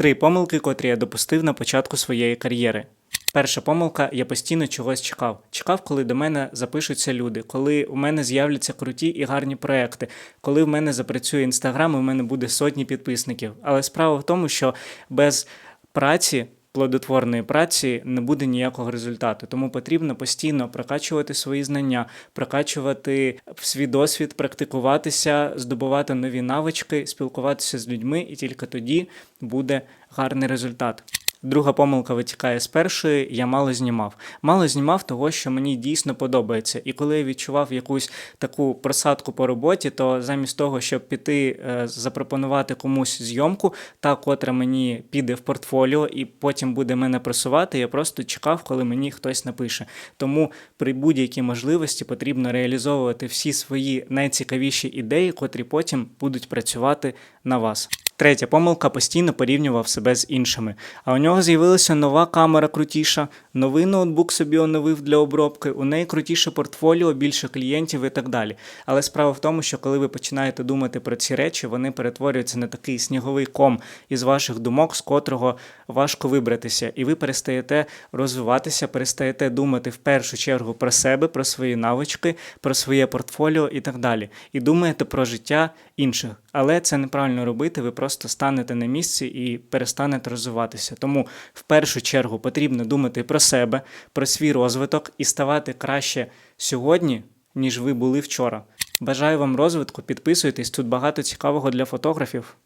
Три помилки, котрі я допустив на початку своєї кар'єри. Перша помилка, я постійно чогось чекав. Чекав, коли до мене запишуться люди, коли у мене з'являться круті і гарні проекти, коли в мене запрацює інстаграм, і в мене буде сотні підписників. Але справа в тому, що без праці. Плодотворної праці не буде ніякого результату, тому потрібно постійно прокачувати свої знання, прокачувати свій досвід, практикуватися, здобувати нові навички, спілкуватися з людьми, і тільки тоді буде гарний результат. Друга помилка витікає з першої, я мало знімав. Мало знімав того, що мені дійсно подобається. І коли я відчував якусь таку просадку по роботі, то замість того, щоб піти е, запропонувати комусь зйомку, та котра мені піде в портфоліо і потім буде мене просувати, я просто чекав, коли мені хтось напише. Тому при будь-якій можливості потрібно реалізовувати всі свої найцікавіші ідеї, котрі потім будуть працювати на вас. Третя помилка постійно порівнював себе з іншими. А у нього з'явилася нова камера крутіша, новий ноутбук собі оновив для обробки, у неї крутіше портфоліо, більше клієнтів і так далі. Але справа в тому, що коли ви починаєте думати про ці речі, вони перетворюються на такий сніговий ком із ваших думок, з котрого важко вибратися, і ви перестаєте розвиватися, перестаєте думати в першу чергу про себе, про свої навички, про своє портфоліо і так далі. І думаєте про життя інших. Але це неправильно робити, ви просто станете на місці і перестанете розвиватися. Тому в першу чергу потрібно думати про себе, про свій розвиток і ставати краще сьогодні, ніж ви були вчора. Бажаю вам розвитку, підписуйтесь, тут багато цікавого для фотографів.